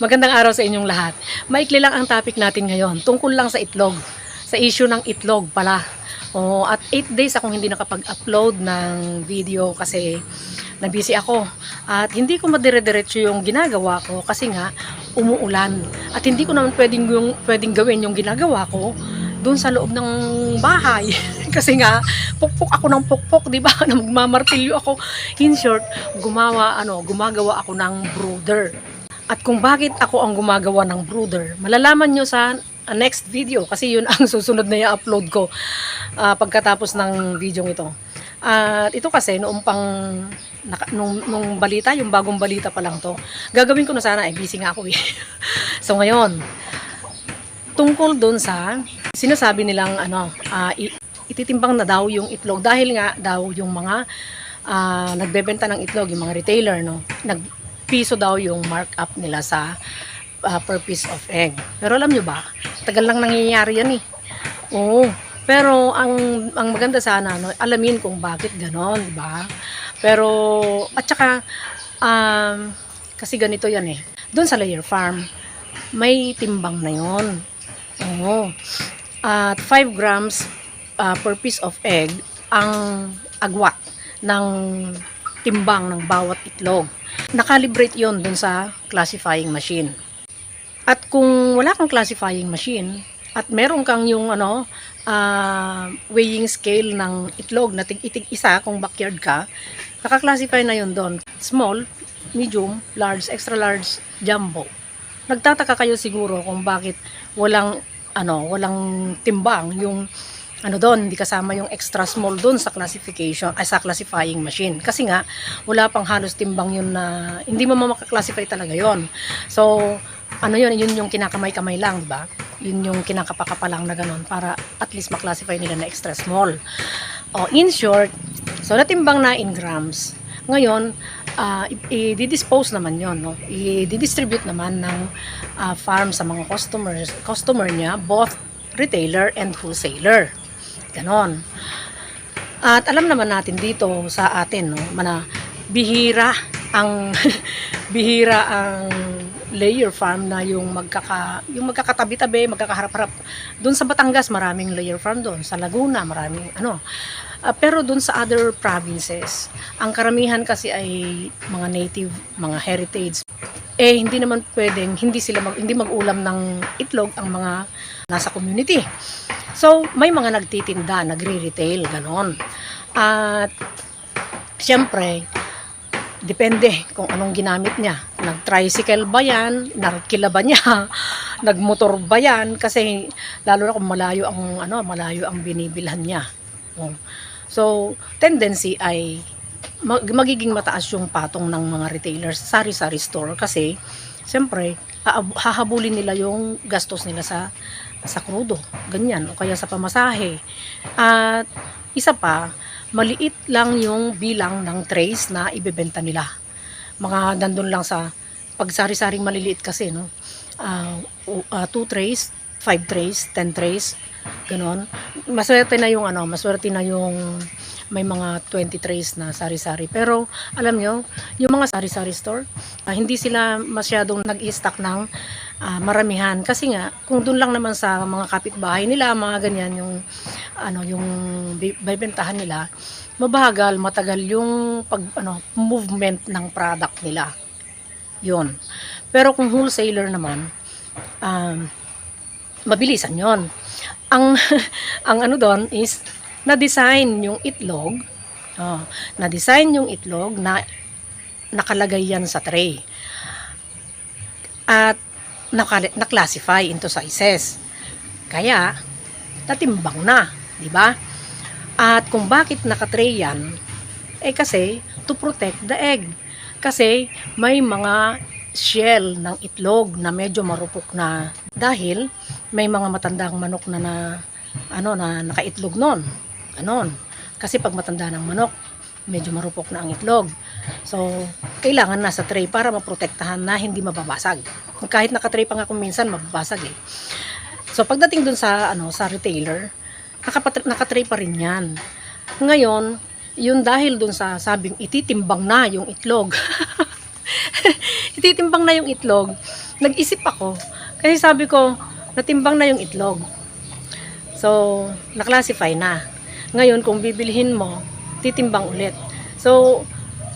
Magandang araw sa inyong lahat. Maikli lang ang topic natin ngayon, tungkol lang sa itlog. Sa issue ng itlog pala. Oh, at 8 days akong hindi nakapag-upload ng video kasi nabisi ako. At hindi ko madire-diretso yung ginagawa ko kasi nga umuulan. At hindi ko naman pwedeng, yung, pwedeng gawin yung ginagawa ko doon sa loob ng bahay. kasi nga, pukpok ako ng pukpok, di ba? Na magmamartilyo ako. In short, gumawa, ano, gumagawa ako ng brooder. At kung bakit ako ang gumagawa ng brooder, malalaman nyo sa uh, next video kasi yun ang susunod na i-upload ko uh, pagkatapos ng video ito. At ito kasi noong pang naka, nung, nung balita, yung bagong balita pa lang to. Gagawin ko na sana, eh busy nga ako eh. so ngayon, tungkol doon sa sinasabi nilang ano, i- ititimbang na daw yung itlog dahil nga daw yung mga ah, nagbebenta ng itlog, yung mga retailer, no, nagpiso daw yung markup nila sa ah, per piece of egg. Pero alam nyo ba, tagal lang nangyayari yan eh. Oo. Pero ang ang maganda sana no, alamin kung bakit ganon, di ba? Pero at saka um, kasi ganito yan eh. Doon sa layer farm, may timbang na 'yon. Oo. At 5 grams ah, per piece of egg ang agwat ng timbang ng bawat itlog. Nakalibrate yon dun sa classifying machine. At kung wala kang classifying machine at meron kang yung ano ah, weighing scale ng itlog na tig-itig isa kung backyard ka, naka-classify na yun doon. Small, medium, large, extra large, jumbo. Nagtataka kayo siguro kung bakit walang ano, walang timbang yung ano doon, hindi kasama yung extra small doon sa classification, ay sa classifying machine. Kasi nga, wala pang halos timbang yun na, hindi mo makaklasify talaga yon So, ano yun, yun yung kinakamay-kamay lang, di ba? Yun yung kinakapakapa lang na ganun para at least maklasify nila na extra small. O, in short, so natimbang na in grams. Ngayon, i- i-dispose naman yon no? I-distribute naman ng ah, farm sa mga customers, customer niya, both retailer and wholesaler. Ganon. At alam naman natin dito sa atin, no, mana bihira ang bihira ang layer farm na yung magkaka yung magkakatabi-tabi, magkakaharap-harap. Doon sa Batangas maraming layer farm doon, sa Laguna maraming ano. Ah, pero doon sa other provinces, ang karamihan kasi ay mga native, mga heritage. Eh hindi naman pwedeng hindi sila mag, hindi mag-ulam ng itlog ang mga nasa community. So, may mga nagtitinda, nagre-retail, ganon. At, syempre, depende kung anong ginamit niya. Nag-tricycle ba yan? Narkila ba niya? Nagmotor ba yan? Kasi, lalo na kung malayo ang, ano, malayo ang binibilhan niya. Oh. So, tendency ay mag- magiging mataas yung patong ng mga retailers sa sari-sari store kasi, siyempre, hahabulin nila yung gastos nila sa sa krudo, ganyan, o kaya sa pamasahe. At isa pa, maliit lang yung bilang ng trays na ibebenta nila. Mga nandun lang sa pagsari-saring maliliit kasi, no? Ah, u- ah, two trays, five trays, ten trays, ganon. Maswerte na yung ano, maswerte na yung may mga 20 trays na sari-sari. Pero alam nyo, yung mga sari-sari store, ah, hindi sila masyadong nag-i-stock ng ah, maramihan kasi nga kung doon lang naman sa mga kapitbahay nila, mga ganyan yung ano yung bi- bibentahan nila, mabagal, matagal yung pag ano movement ng product nila. 'Yon. Pero kung wholesaler naman, um, mabilisan 'yon. Ang ang ano doon is na-design yung itlog. Oh, na-design yung itlog na nakalagay yan sa tray. At na-classify into sizes. Kaya, natimbang na, di ba? At kung bakit nakatray yan, eh kasi to protect the egg. Kasi may mga shell ng itlog na medyo marupok na dahil may mga matandang manok na na ano na nakaitlog noon. Ganon. Kasi pag matanda ng manok, medyo marupok na ang itlog. So, kailangan nasa tray para maprotektahan na hindi mababasag. Kahit nakatray pa nga kung minsan, mababasag eh. So, pagdating dun sa, ano, sa retailer, nakatray pa rin yan. Ngayon, yun dahil dun sa sabing ititimbang na yung itlog. ititimbang na yung itlog. nag-isip ako. Kasi sabi ko, natimbang na yung itlog. So, naklasify na. Ngayon, kung bibilhin mo, titimbang ulit. So,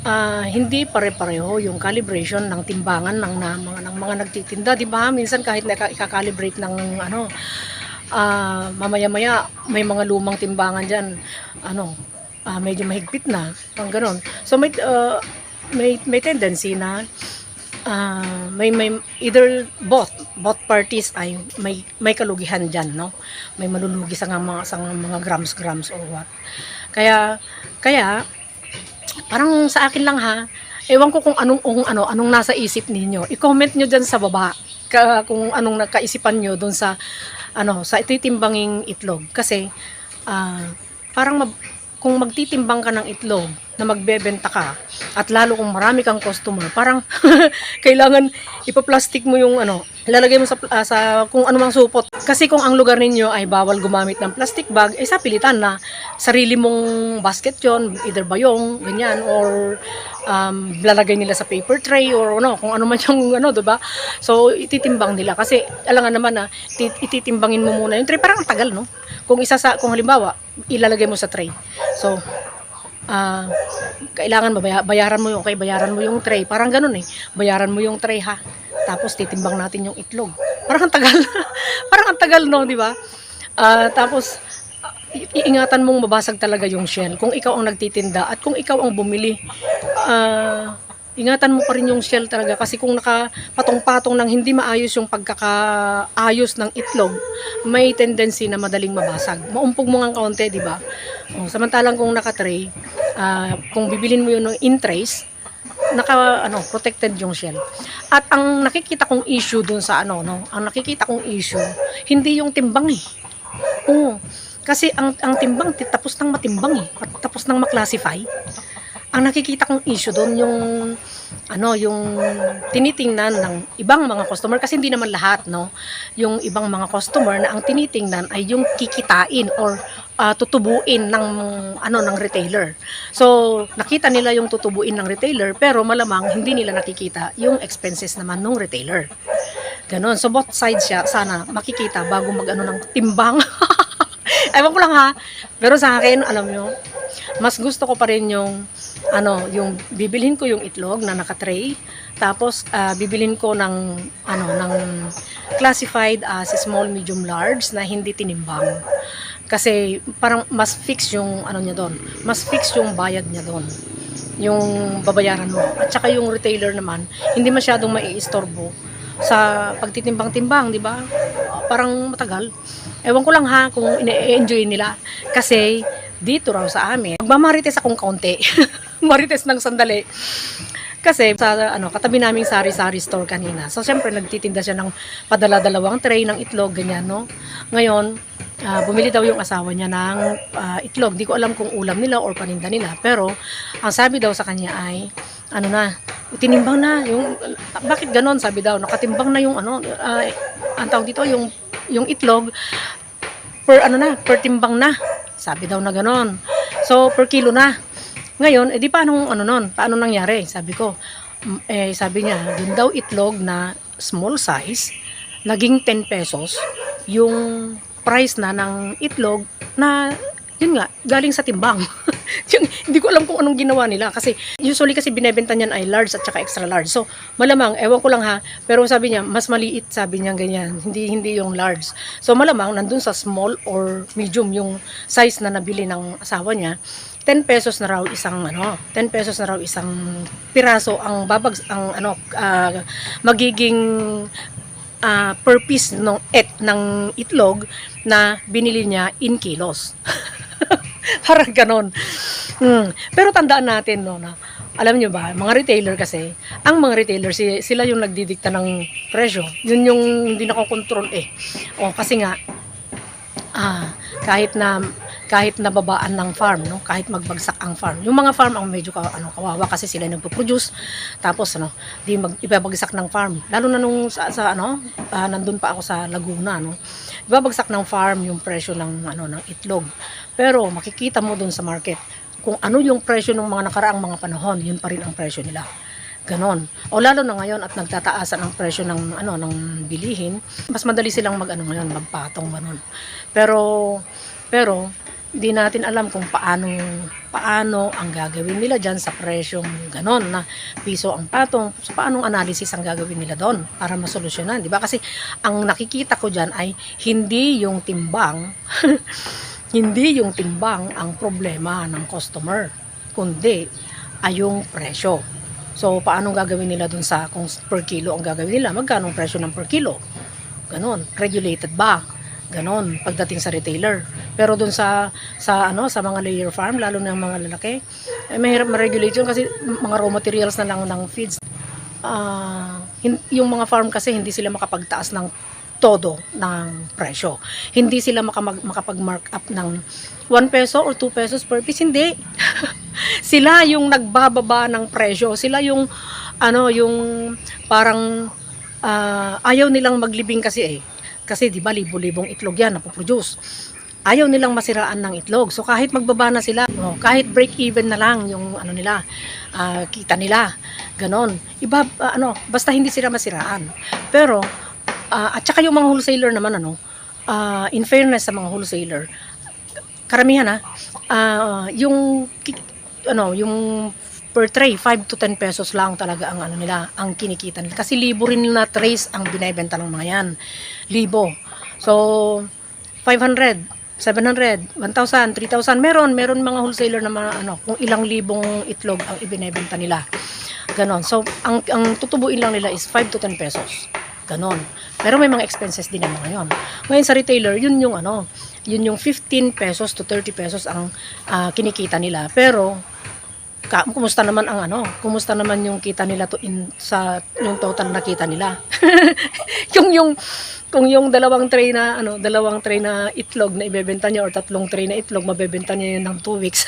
ah, hindi pare-pareho yung calibration ng timbangan ng, na, mga, ng mga nagtitinda. Di ba? Minsan kahit na ikakalibrate ng ano, ah, mamaya-maya may mga lumang timbangan dyan. Ano, ah, medyo mahigpit na. Pang ganon. So, may, ah, may, may tendency na ah, may may either both both parties ay may may kalugihan diyan no may malulugi sa mga sa mga grams grams or what kaya kaya parang sa akin lang ha? Ewan ko kung anong kung ano anong nasa isip ninyo. I-comment nyo diyan sa baba ka, kung anong nakaisipan nyo doon sa ano sa ititimbanging itlog. Kasi ah, parang mab- kung magtitimbang ka ng itlog na magbebenta ka at lalo kung marami kang customer, parang kailangan ipaplastic mo yung ano, lalagay mo sa, ah, sa kung ano mang supot. Kasi kung ang lugar ninyo ay bawal gumamit ng plastic bag, eh sa pilitan na sarili mong basket yon either bayong, ganyan, or um, lalagay nila sa paper tray or ano, kung ano man yung ano, ba? So ititimbang nila kasi alangan naman na iti- ititimbangin mo muna yung tray, parang ang tagal, no? Kung isa sa kung halimbawa, ilalagay mo sa tray. So ah kailangan bayaran mo yung okay, bayaran mo yung tray. Parang ganun eh. Bayaran mo yung tray ha. Tapos titimbang natin yung itlog. Parang ang tagal. Parang ang tagal no, di ba? Ah, tapos iingatan mong mabasag talaga yung shell kung ikaw ang nagtitinda at kung ikaw ang bumili. Ah, ingatan mo pa rin yung shell talaga kasi kung nakapatong-patong ng hindi maayos yung pagkakaayos ng itlog, may tendency na madaling mabasag. Maumpog mo nga kaunti, di ba? Oh, samantalang kung naka-tray, ah, kung bibilin mo yun in trays, naka ano protected yung shell. At ang nakikita kong issue dun sa ano no, ang nakikita kong issue hindi yung timbang eh. Oo. Kasi ang ang timbang ti- tapos nang matimbang eh, tapos nang maklasify. Ang nakikita kong issue doon yung ano yung tinitingnan ng ibang mga customer kasi hindi naman lahat no yung ibang mga customer na ang tinitingnan ay yung kikitain or ah, tutubuin ng ano ng retailer. So nakita nila yung tutubuin ng retailer pero malamang hindi nila nakikita yung expenses naman ng retailer. Ganon. So both sides siya sana makikita bago mag ano ng timbang. Ewan ko lang ha. Pero sa akin, alam nyo, mas gusto ko pa rin yung ano, yung bibilhin ko yung itlog na naka-tray, tapos ah, bibilhin ko ng ano, ng classified as small, medium, large na hindi tinimbang. Kasi parang mas fix yung ano niya doon. Mas fix yung bayad niya doon. Yung babayaran mo. At saka yung retailer naman, hindi masyadong maiistorbo sa pagtitimbang-timbang, di ba? Parang matagal. Ewan ko lang ha kung ine-enjoy nila. Kasi dito raw sa amin, magmamarites akong kaunti. Marites ng sandali. Kasi sa ano, katabi naming sari-sari store kanina. So syempre nagtitinda siya ng padala-dalawang tray ng itlog ganyan, no. Ngayon, ah, bumili daw yung asawa niya ng ah, itlog. Di ko alam kung ulam nila or paninda nila. Pero ang sabi daw sa kanya ay ano na, tinimbang na yung bakit ganon sabi daw nakatimbang na yung ano ah, ang tawag dito yung yung itlog per ano na per timbang na sabi daw na ganon so per kilo na ngayon, eh di paano ano nun? Paano nangyari? Sabi ko, mm, eh sabi niya, yun daw itlog na small size, naging 10 pesos, yung price na ng itlog na yun nga, galing sa timbang. yung, hindi ko alam kung anong ginawa nila kasi usually kasi binebenta niyan ay large at saka extra large. So, malamang, ewan ko lang ha, pero sabi niya, mas maliit sabi niya ganyan, hindi hindi yung large. So, malamang nandun sa small or medium yung size na nabili ng asawa niya. 10 pesos na raw isang ano, 10 pesos na raw isang piraso ang babag ang ano ah, magiging ah, per piece ng et ng itlog na binili niya in kilos. Parang ganon. Hmm. Pero tandaan natin no na alam nyo ba, mga retailer kasi, ang mga retailer, si, sila yung nagdidikta ng presyo. Yun yung hindi nakokontrol eh. O, kasi nga, ah, kahit na kahit nababaan ng farm no? Kahit magbagsak ang farm. Yung mga farm ang medyo ano kawawa kasi sila nagpo-produce. Tapos ano di mag ibabagsak ng farm. Lalo na nung sa, sa ano ah, nandun pa ako sa Laguna no? Ibabagsak ng farm yung presyo ng ano ng itlog. Pero makikita mo dun sa market kung ano yung presyo ng mga nakaraang mga panahon yun pa rin ang presyo nila. Ganon. O lalo na ngayon at nagtataasan ang presyo ng ano ng bilihin, mas madali silang mag ano ngayon, magpatong ganon. Pero pero di natin alam kung paano paano ang gagawin nila diyan sa presyong ganon na piso ang patong. So paanong analysis ang gagawin nila doon para masolusyonan, di ba? Kasi ang nakikita ko diyan ay hindi yung timbang hindi yung timbang ang problema ng customer, kundi ay yung presyo. So, paano gagawin nila dun sa kung per kilo ang gagawin nila? Magkano presyo ng per kilo? Ganon. Regulated ba? Ganon. Pagdating sa retailer. Pero dun sa, sa, ano, sa mga layer farm, lalo na yung mga lalaki, eh, mahirap ma-regulate yun kasi mga raw materials na lang ng feeds. Hin- yung mga farm kasi hindi sila makapagtaas ng todo ng presyo. Hindi sila makamag, makapag-mark up ng 1 peso or 2 pesos per piece. Hindi. sila yung nagbababa ng presyo. Sila yung ano yung parang ah, ayaw nilang maglibing kasi eh. Kasi 'di ba libo-libong itlog 'yan na produce Ayaw nilang masiraan ng itlog. So kahit magbaba na sila, oh, kahit break even na lang yung ano nila, ah, kita nila. Ganon. Iba ah, ano, basta hindi sila masiraan. Pero ah, at saka yung mga wholesaler naman ano, ah, in fairness sa mga wholesaler, karamihan ah, ah, yung ano, yung per tray 5 to 10 pesos lang talaga ang ano nila, ang kinikita nila. Kasi libo rin na trays ang binebenta ng mga yan. Libo. So 500 700, 1,000, 3,000, meron, meron mga wholesaler na mga ano, kung ilang libong itlog ang ibinebenta nila. Ganon. So, ang, ang tutubuin lang nila is 5 to 10 pesos. Ganon. Pero may mga expenses din naman ngayon. Ngayon sa retailer, yun yung ano, yun yung 15 pesos to 30 pesos ang ah, kinikita nila. Pero, kumusta naman ang ano, kumusta naman yung kita nila to in sa yung total na kita nila. yung yung kung yung dalawang tray na ano, dalawang tray na itlog na ibebenta niya or tatlong tray na itlog, mabebenta niya yun ng 2 weeks.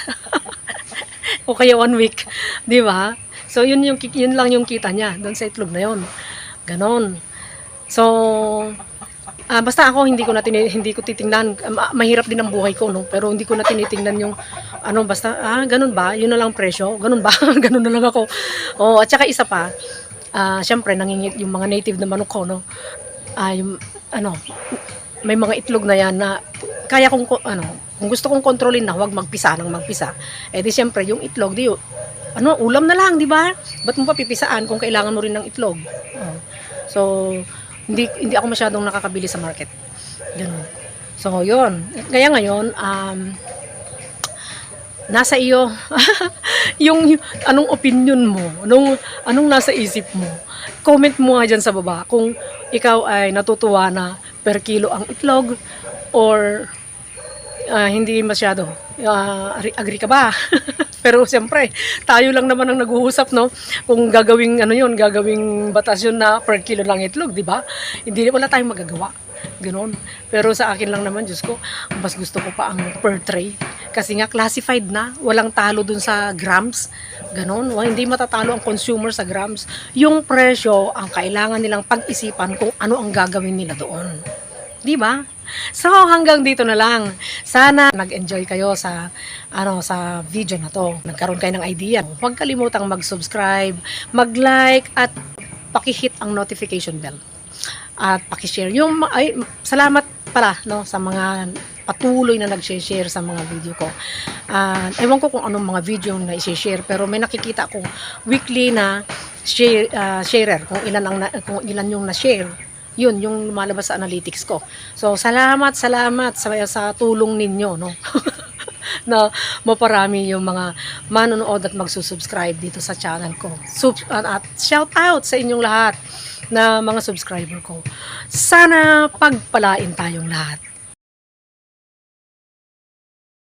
o kaya one week, 'di ba? So yun yung yun lang yung kita niya doon sa itlog na yun. Ganon. So Ah, basta ako hindi ko na tini- hindi ko titingnan. Ma- mahirap din ang buhay ko no? Pero hindi ko na tinitingnan yung ano basta ah ganun ba? Yun na lang presyo. Ganun ba? Ganun na lang ako. Oh at saka isa pa ah syempre nangingit yung mga native na manok ko no? Ah yung ano may mga itlog na yan na kaya kong ko- ano kung gusto kong kontrolin na huwag magpisa nang magpisa eh di syempre yung itlog di ano ulam na lang di ba? Ba't mo pa pipisaan kung kailangan mo rin ng itlog? Oh. so hindi hindi ako masyadong nakakabili sa market. Ganun. So, yun. Kaya ngayon, um, nasa iyo yung yung- anong opinion mo, anong anong nasa isip mo. Comment mo nga dyan sa baba kung ikaw ay natutuwa na per kilo ang itlog or ah, hindi masyado. Ah, agree- agree ka ba? Pero siyempre, tayo lang naman ang nag-uusap, no? Kung gagawing, ano yun, gagawing batas yun na per kilo lang itlog, di ba? Hindi, wala tayong magagawa. Ganon. Pero sa akin lang naman, Diyos ko, mas gusto ko pa ang per tray. Kasi nga, classified na. Walang talo dun sa grams. Ganon. Wa- Hindi matatalo ang consumer sa grams. Yung presyo, ang kailangan nilang pag-isipan kung ano ang gagawin nila doon. Di ba? So hanggang dito na lang. Sana nag-enjoy kayo sa ano sa video na to. Nagkaroon kayo ng idea. Huwag kalimutang mag-subscribe, mag-like at paki-hit ang notification bell. At paki-share. Yung ay salamat pala no sa mga patuloy na nag-share sa mga video ko. Ah, ewan ko kung anong mga video na i-share pero may nakikita ko weekly na share ah, sharer kung ilan ang na- kung ilan yung na-share yun yung lumalabas sa analytics ko. So, salamat, salamat sa, sa tulong ninyo, no? na maparami yung mga manonood at magsusubscribe dito sa channel ko. Sub, at shout out sa inyong lahat na mga subscriber ko. Sana pagpalain tayong lahat.